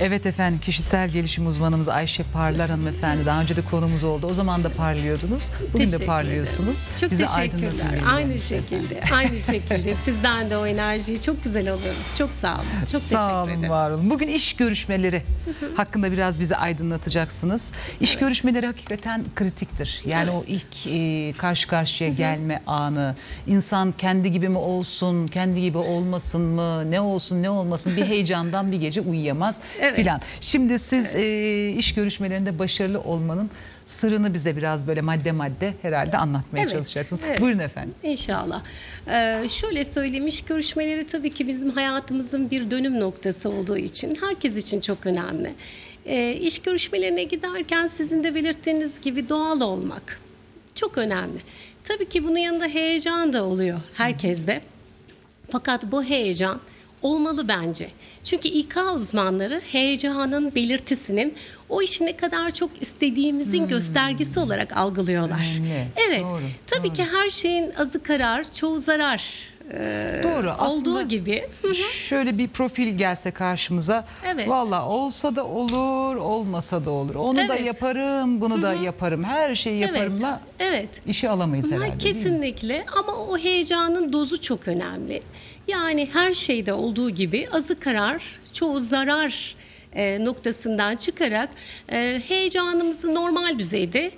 Evet efendim kişisel gelişim uzmanımız Ayşe Parlar hanımefendi daha önce de konumuz oldu. O zaman da parlıyordunuz. Bugün de Teşekkürler. parlıyorsunuz. Çok Bize teşekkürler. Aynı şekilde. Aynı şekilde. Sizden de o enerjiyi çok güzel alıyoruz. Çok sağ olun. Çok Sağ teşekkür olun, ederim. var olun. Bugün iş görüşmeleri hakkında biraz bizi aydınlatacaksınız. İş görüşmeleri hakikaten kritiktir. Yani o ilk e, karşı karşıya gelme anı, insan kendi gibi mi olsun, kendi gibi olmasın mı, ne olsun ne olmasın bir heyecandan bir gece uyuyamaz Evet. filan. Şimdi siz e, iş görüşmelerinde başarılı olmanın sırrını bize biraz böyle madde madde herhalde anlatmaya Evet, çalışacaksınız. evet. Buyurun efendim. İnşallah. Ee, şöyle söyleyeyim iş görüşmeleri tabii ki bizim hayatımızın bir dönüm noktası olduğu için herkes için çok önemli. Ee, iş görüşmelerine giderken sizin de belirttiğiniz gibi doğal olmak çok önemli. Tabii ki bunun yanında heyecan da oluyor herkeste. Fakat bu heyecan olmalı bence. Çünkü İK uzmanları heyecanın belirtisinin o işi ne kadar çok istediğimizin göstergesi olarak algılıyorlar. Hmm. Önemli. Evet. Doğru, Tabii ki her şeyin azı karar, çoğu zarar. Ee, Doğru. Aslında olduğu gibi. Hı hı. şöyle bir profil gelse karşımıza. Evet. Valla olsa da olur, olmasa da olur. Onu da Evet. yaparım, bunu da yaparım. Her şeyi yaparımla Evet. işi alamayız Bunlar herhalde. kesinlikle ama o heyecanın dozu çok önemli. Yani her şeyde olduğu gibi azı karar, çoğu zarar e, noktasından çıkarak e, heyecanımızı normal düzeyde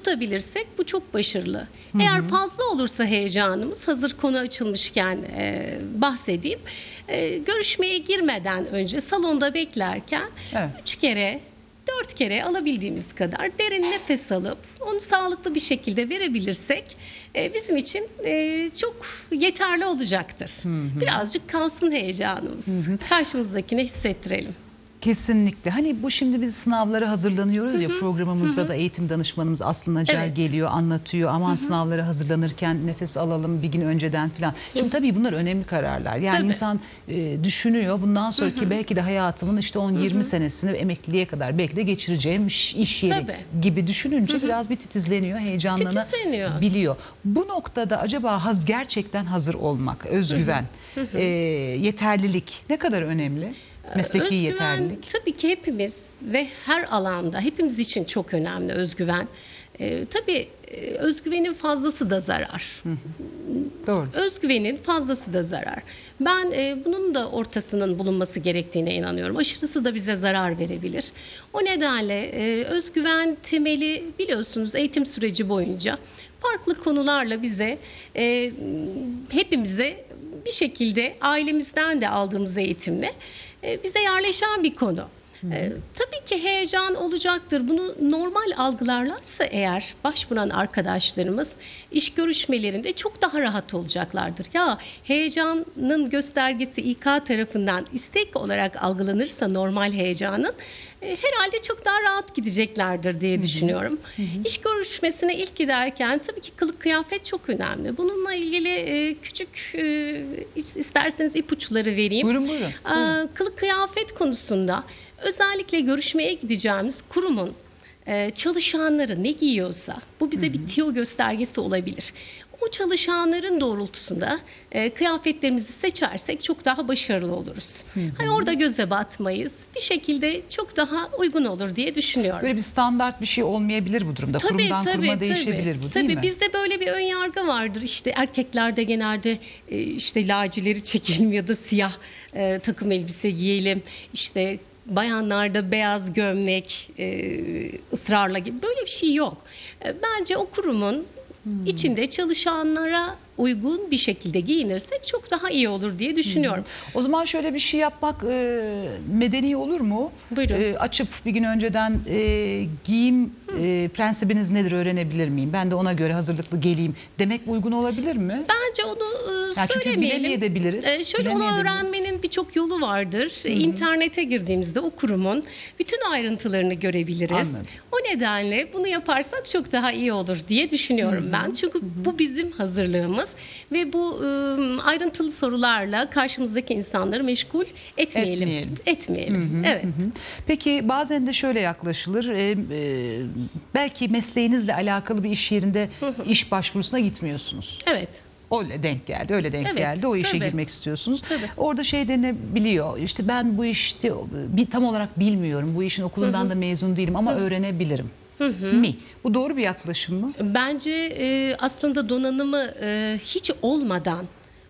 tutabilirsek bu çok başarılı. Eğer fazla olursa heyecanımız hazır konu açılmışken e, bahsedeyim. E, görüşmeye girmeden önce salonda beklerken Evet. üç kere dört kere alabildiğimiz kadar derin nefes alıp onu sağlıklı bir şekilde verebilirsek e, bizim için e, çok yeterli olacaktır. Birazcık kalsın heyecanımız. Karşımızdakine hissettirelim. Kesinlikle. Hani bu şimdi biz sınavlara hazırlanıyoruz ya programımızda da eğitim danışmanımız Aslı Nacar Evet. geliyor anlatıyor. Aman sınavlara hazırlanırken nefes alalım bir gün önceden falan. Şimdi tabii bunlar önemli kararlar. Yani Tabii. insan e, düşünüyor bundan sonraki belki de hayatımın işte 10-20 senesini emekliliğe kadar belki de geçireceğim iş, yeri Tabii. gibi düşününce biraz bir titizleniyor, heyecanlanabiliyor. Titizleniyor. Biliyor. Bu noktada acaba haz gerçekten hazır olmak, özgüven, e, yeterlilik ne kadar önemli? Mesleki Özgüven, yeterlilik. Tabii ki hepimiz ve her alanda hepimiz için çok önemli özgüven. Ee, tabii e, özgüvenin fazlası da zarar. Doğru. Özgüvenin fazlası da zarar. Ben e, bunun da ortasının bulunması gerektiğine inanıyorum. Aşırısı da bize zarar verebilir. O nedenle e, özgüven temeli biliyorsunuz eğitim süreci boyunca farklı konularla bize e, hepimize bir şekilde ailemizden de aldığımız eğitimle e, bize yerleşen bir konu. E, tabii ki heyecan olacaktır. Bunu normal algılarlarsa eğer başvuran arkadaşlarımız iş görüşmelerinde çok daha rahat olacaklardır. Ya heyecanın göstergesi İK tarafından istek olarak algılanırsa normal heyecanın e, herhalde çok daha rahat gideceklerdir diye düşünüyorum. İş görüşmesine ilk giderken tabii ki kılık kıyafet çok önemli. Bununla ilgili e, küçük e, isterseniz ipuçları vereyim. Buyurun, buyurun. Aa, Kılık kıyafet konusunda özellikle görüşmeye gideceğimiz kurumun e, çalışanları ne giyiyorsa bu bize bir tiyo göstergesi olabilir. O çalışanların doğrultusunda e, kıyafetlerimizi seçersek çok daha başarılı oluruz. Hani orada göze batmayız. Bir şekilde çok daha uygun olur diye düşünüyorum. Böyle bir standart bir şey olmayabilir bu durumda. Kurumdan kuruma değişebilir bu değil tabii mi? bizde böyle bir ön yargı vardır. İşte erkeklerde genelde e, işte lacileri çekelim ya da siyah e, takım elbise giyelim. İşte bayanlarda beyaz gömlek e, ısrarla gibi böyle bir şey yok. E, bence o kurumun Hmm. içinde çalışanlara uygun bir şekilde giyinirsek çok daha iyi olur diye düşünüyorum. O zaman şöyle bir şey yapmak e, medeni olur mu? Buyurun. E, açıp bir gün önceden e, giyim e, prensibiniz nedir öğrenebilir miyim? Ben de ona göre hazırlıklı geleyim demek uygun olabilir mi? Bence onu e, Ya çünkü söylemeyelim. bilemeyebiliriz, E, şöyle onu öğrenmenin birçok yolu vardır. E, İnternete girdiğimizde o kurumun bütün ayrıntılarını görebiliriz. Anladım. O nedenle bunu yaparsak çok daha iyi olur diye düşünüyorum ben. Çünkü bu bizim hazırlığımız ve bu e, ayrıntılı sorularla karşımızdaki insanları meşgul etmeyelim. Etmeyelim. Etmeyelim. Evet. Hı. Peki bazen de şöyle yaklaşılır. e, e, belki mesleğinizle alakalı bir iş yerinde iş başvurusuna gitmiyorsunuz. Evet. Öyle denk geldi, öyle denk Evet, geldi. O işe tabii. girmek istiyorsunuz. Tabii. Orada şey denebiliyor. İşte ben bu işte bir tam olarak bilmiyorum. Bu işin okulundan da mezun değilim ama öğrenebilirim. Mi? Bu doğru bir yaklaşım mı? Bence e, aslında donanımı e, hiç olmadan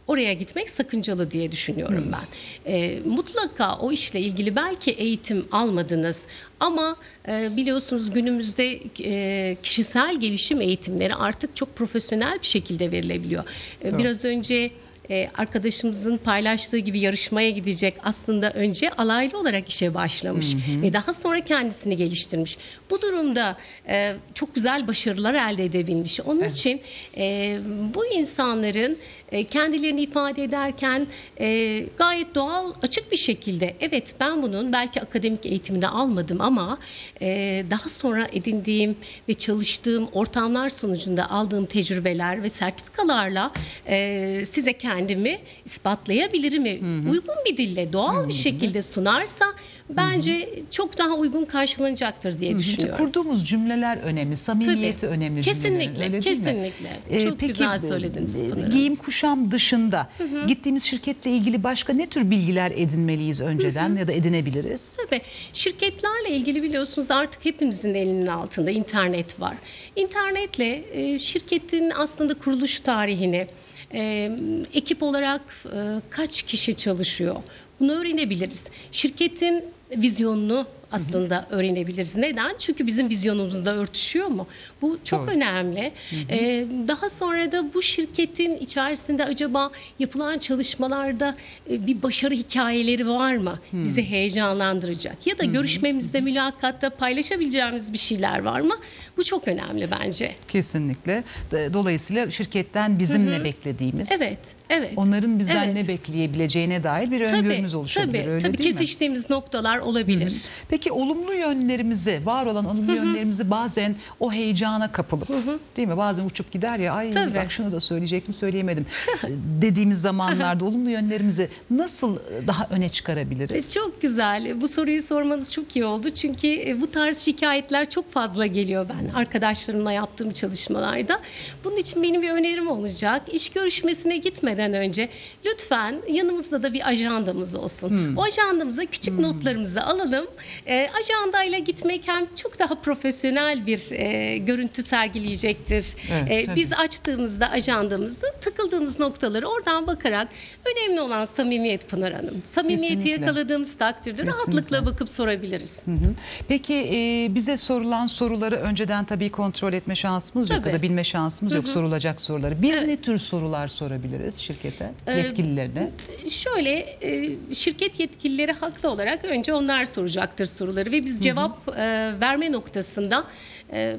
oraya gitmek sakıncalı diye düşünüyorum ben. E, mutlaka o işle ilgili belki eğitim almadınız ama e, biliyorsunuz günümüzde e, kişisel gelişim eğitimleri artık çok profesyonel bir şekilde verilebiliyor. E, biraz önce e, arkadaşımızın paylaştığı gibi yarışmaya gidecek aslında önce alaylı olarak işe başlamış ve daha sonra kendisini geliştirmiş. Bu durumda e, çok güzel başarılar elde edebilmiş. Onun için e, bu insanların e, kendilerini ifade ederken e, gayet doğal açık bir şekilde evet ben bunun belki akademik eğitimini almadım ama e, daha sonra edindiğim ve çalıştığım ortamlar sonucunda aldığım tecrübeler ve sertifikalarla e, size kendimi ispatlayabilirim. Uygun bir dille doğal bir şekilde sunarsa bence çok daha uygun karşılanacaktır diye düşünüyorum. kurduğumuz cümleler önemli, samimiyeti önemli Kesinlikle, öyle mi? kesinlikle. Çok güzel söylediniz e, Pınar Giyim kuşam dışında gittiğimiz şirketle ilgili başka ne tür bilgiler edinmeliyiz önceden ya da edinebiliriz? Tabii şirketlerle ilgili biliyorsunuz artık hepimizin elinin altında internet var. İnternetle e, şirketin aslında kuruluş tarihini, e, ekip olarak e, kaç kişi çalışıyor bunu öğrenebiliriz. Şirketin vizyonunu aslında öğrenebiliriz. Neden? Çünkü bizim vizyonumuzda örtüşüyor mu? Bu çok Doğru. önemli. Ee, daha sonra da bu şirketin içerisinde acaba yapılan çalışmalarda e, bir başarı hikayeleri var mı? Bizi heyecanlandıracak. Ya da görüşmemizde, mülakatta paylaşabileceğimiz bir şeyler var mı? Bu çok önemli bence. Kesinlikle. Dolayısıyla şirketten bizim ne beklediğimiz, Evet, evet. onların bizden Evet. ne bekleyebileceğine dair bir öngörümüz oluşabilir. tabii, öyle tabii değil mi? kesiştiğimiz noktalar olabilir. Peki olumlu yönlerimizi, var olan olumlu yönlerimizi bazen o heyecana kapılıp değil mi? Bazen uçup gider ya ay Tabii. bak şunu da söyleyecektim söyleyemedim dediğimiz zamanlarda olumlu yönlerimizi nasıl daha öne çıkarabiliriz? E, Çok güzel. Bu soruyu sormanız çok iyi oldu. Çünkü e, bu tarz şikayetler çok fazla geliyor ben arkadaşlarımla yaptığım çalışmalarda. Bunun için benim bir önerim olacak. İş görüşmesine gitmeden önce lütfen yanımızda da bir ajandamız olsun. O ajandamıza küçük notlarımızı alalım. E, ajandayla gitmek hem çok daha profesyonel bir e, görüntü sergileyecektir. Evet, E, tabii. biz açtığımızda ajandamızı takıldığımız noktaları oradan bakarak önemli olan samimiyet Pınar Hanım. Samimiyeti Kesinlikle. yakaladığımız takdirde Kesinlikle. rahatlıkla bakıp sorabiliriz. Hı hı. Peki e, bize sorulan soruları önceden tabii kontrol etme şansımız yok Tabii. ya da bilme şansımız yok sorulacak soruları. Biz Evet. ne tür sorular sorabiliriz şirkete, Ee, yetkililerine? Şöyle e, şirket yetkilileri haklı olarak önce onlar soracaktır soruları ve biz cevap e, verme noktasında e,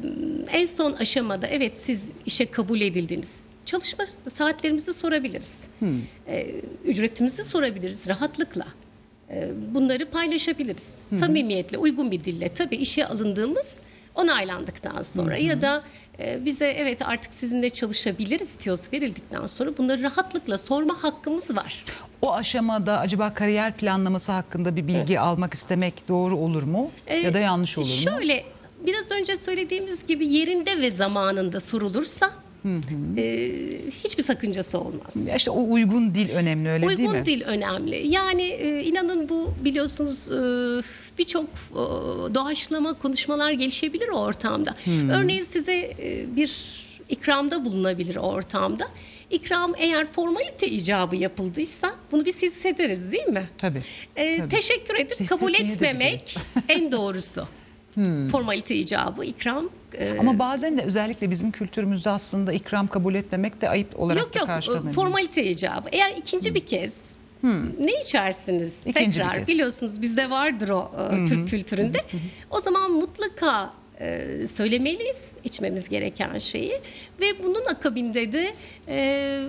en son aşamada evet siz işe kabul edildiniz. Çalışma saatlerimizi sorabiliriz. E, ücretimizi sorabiliriz rahatlıkla. E, bunları paylaşabiliriz. Samimiyetle, uygun bir dille. Tabii işe alındığımız onaylandıktan sonra ya da e, bize evet artık sizinle çalışabiliriz tiyosu verildikten sonra bunları rahatlıkla sorma hakkımız var. O aşamada acaba kariyer planlaması hakkında bir bilgi almak istemek doğru olur mu? Ee, ya da yanlış olur mu? Şöyle biraz önce söylediğimiz gibi yerinde ve zamanında sorulursa e, hiçbir sakıncası olmaz. Ya İşte o uygun dil önemli öyle değil mi? Uygun dil önemli. Yani e, inanın bu biliyorsunuz e, birçok e, doğaçlama konuşmalar gelişebilir o ortamda. Örneğin size e, bir ikramda bulunabilir o ortamda. İkram eğer formalite icabı yapıldıysa bunu biz hissederiz değil mi? Tabii. E, tabii. teşekkür edip kabul etmemek en doğrusu. Formalite icabı, ikram. e, Ama bazen de özellikle bizim kültürümüzde aslında ikram kabul etmemek de ayıp olarak yok da yok karşılanıyor. formalite icabı. Eğer ikinci bir kez ne içersiniz İkinci tekrar kez. biliyorsunuz bizde vardır o e, Türk kültüründe. O zaman mutlaka e, söylemeliyiz içmemiz gereken şeyi ve bunun akabinde de e,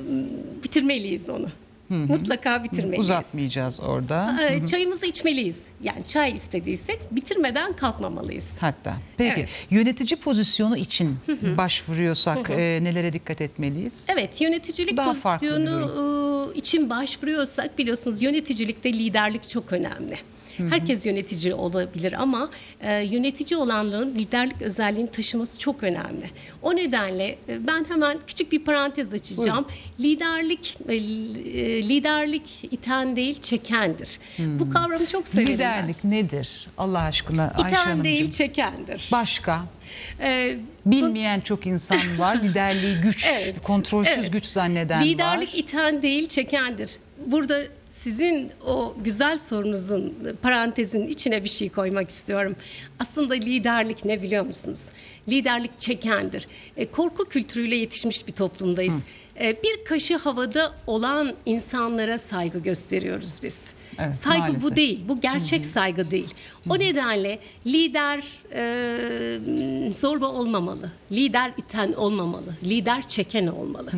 bitirmeliyiz onu. Mutlaka bitirmeliyiz. Uzatmayacağız orada. E, Çayımızı içmeliyiz. Yani çay istediysek bitirmeden kalkmamalıyız. Hatta. Peki Evet. yönetici pozisyonu için başvuruyorsak e, nelere dikkat etmeliyiz? Evet yöneticilik Daha pozisyonu e, için başvuruyorsak biliyorsunuz yöneticilikte liderlik çok önemli. Herkes yönetici olabilir ama e, yönetici olanlığın liderlik özelliğini taşıması çok önemli. O nedenle e, ben hemen küçük bir parantez açacağım. Liderlik e, e, liderlik iten değil çekendir. Bu kavramı çok severim. ben. Liderlik nedir? Allah aşkına Ayşe İten Hanımcığım. değil çekendir. Başka? E, Bilmeyen çok insan var. Liderliği güç, Evet, kontrolsüz evet. güç zanneden Liderlik var. iten değil çekendir. Burada sizin o güzel sorunuzun parantezin içine bir şey koymak istiyorum. Aslında liderlik ne biliyor musunuz? Liderlik çekendir. E, korku kültürüyle yetişmiş bir toplumdayız. E, bir kaşı havada olan insanlara saygı gösteriyoruz biz. Evet, saygı maalesef. bu değil. Bu gerçek saygı değil. O nedenle lider e, zorba olmamalı. Lider iten olmamalı. Lider çeken olmalı.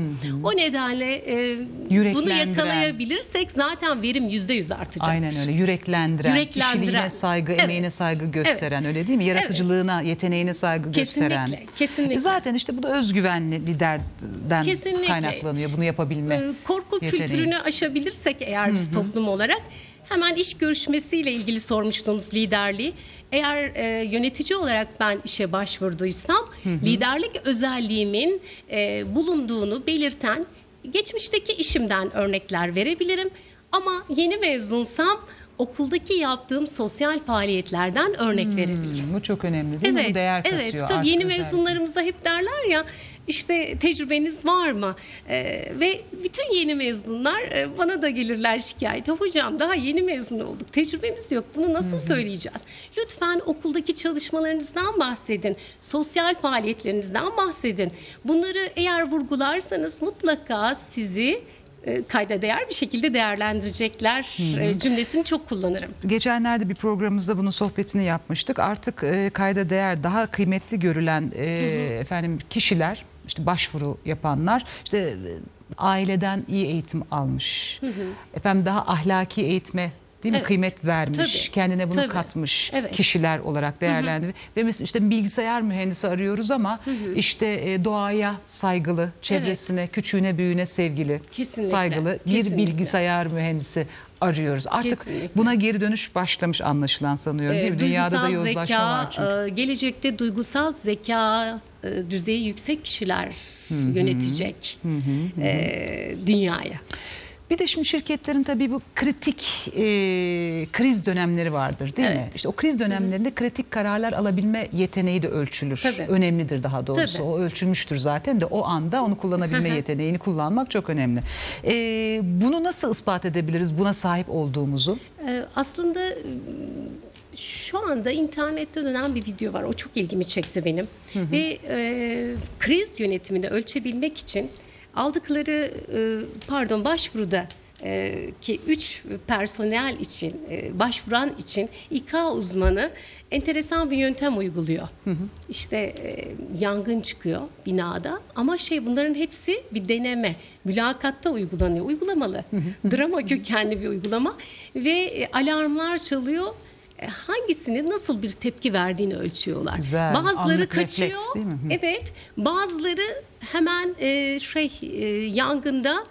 O nedenle e, bunu yakalayabilirsek zaten verim yüzde yüz artacaktır. Aynen öyle yüreklendiren, Yüreklendiren. kişiliğine saygı, Evet. emeğine saygı gösteren öyle değil mi? Yaratıcılığına, yeteneğine saygı Kesinlikle, gösteren. kesinlikle. E Zaten işte bu da özgüvenli liderden Kesinlikle. kaynaklanıyor bunu yapabilme. Ee, korku yeteneği. kültürünü aşabilirsek eğer biz toplum olarak hemen iş görüşmesiyle ilgili sormuştunuz liderliği. Eğer e, yönetici olarak ben işe başvurduysam liderlik özelliğimin e, bulunduğunu belirten geçmişteki işimden örnekler verebilirim. Ama yeni mezunsam okuldaki yaptığım sosyal faaliyetlerden örnek verebilirim. Hmm, bu çok önemli değil mi? Bu değer katıyor. Evet, tabii yeni özellikle. mezunlarımıza hep derler ya işte tecrübeniz var mı? Ee, ve bütün yeni mezunlar e, bana da gelirler şikayete. Hocam daha yeni mezun olduk. Tecrübemiz yok. Bunu nasıl söyleyeceğiz? Lütfen okuldaki çalışmalarınızdan bahsedin. Sosyal faaliyetlerinizden bahsedin. Bunları eğer vurgularsanız mutlaka sizi e, kayda değer bir şekilde değerlendirecekler e, cümlesini çok kullanırım. Geçenlerde bir programımızda bunun sohbetini yapmıştık. Artık e, kayda değer daha kıymetli görülen e, efendim kişiler, işte başvuru yapanlar, işte e, aileden iyi eğitim almış. Efendim daha ahlaki eğitime değil mi Evet. kıymet vermiş, Tabii. kendine bunu Tabii. katmış Evet. kişiler olarak değerlendiriyor. Ve mesela işte bilgisayar mühendisi arıyoruz ama işte e, doğaya saygılı, çevresine, küçüğüne, büyüğüne sevgili, Kesinlikle, saygılı bir kesinlikle. bilgisayar mühendisi arıyoruz. Artık Kesinlikle. buna geri dönüş başlamış anlaşılan sanıyorum değil mi? Ee, Dünyada da yozlaşma zeka, var çünkü. e, gelecekte duygusal zeka e, düzeyi yüksek kişiler yönetecek e, dünyaya. Bir de şimdi şirketlerin tabii bu kritik e, kriz dönemleri vardır değil mi? Evet. İşte o kriz dönemlerinde kritik kararlar alabilme yeteneği de ölçülür. Tabii. Önemlidir daha doğrusu. Tabii. O ölçülmüştür zaten de o anda onu kullanabilme yeteneğini kullanmak çok önemli. E, bunu nasıl ispat edebiliriz? Buna sahip olduğumuzu? E, aslında şu anda internette dönen bir video var. O çok ilgimi çekti benim. Ve e, kriz yönetimini ölçebilmek için aldıkları e, pardon başvuruda e, ki 3 personel için e, başvuran için İK uzmanı enteresan bir yöntem uyguluyor. İşte e, yangın çıkıyor binada ama şey bunların hepsi bir deneme. Mülakatta uygulanıyor. Uygulamalı. Drama kökenli bir uygulama ve alarmlar çalıyor. E, Hangisinin nasıl bir tepki verdiğini ölçüyorlar. Güzel, Bazıları kaçıyor. refleks değil mi? Evet. Bazıları hemen e, şey e, yangında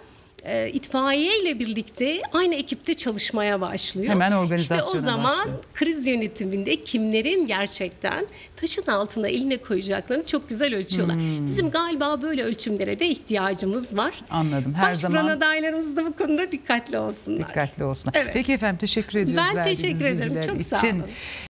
e, itfaiye ile birlikte aynı ekipte çalışmaya başlıyor. Hemen İşte organizasyona o zaman başlıyor. kriz yönetiminde kimlerin gerçekten taşın altına eline koyacaklarını çok güzel ölçüyorlar. Hmm. Bizim galiba böyle ölçümlere de ihtiyacımız var. Anladım. Her Başvuran zaman adaylarımız da bu konuda dikkatli olsunlar. dikkatli olsun. Evet. Peki efendim teşekkür ediyoruz Ben teşekkür ederim. Çok sağ için. olun.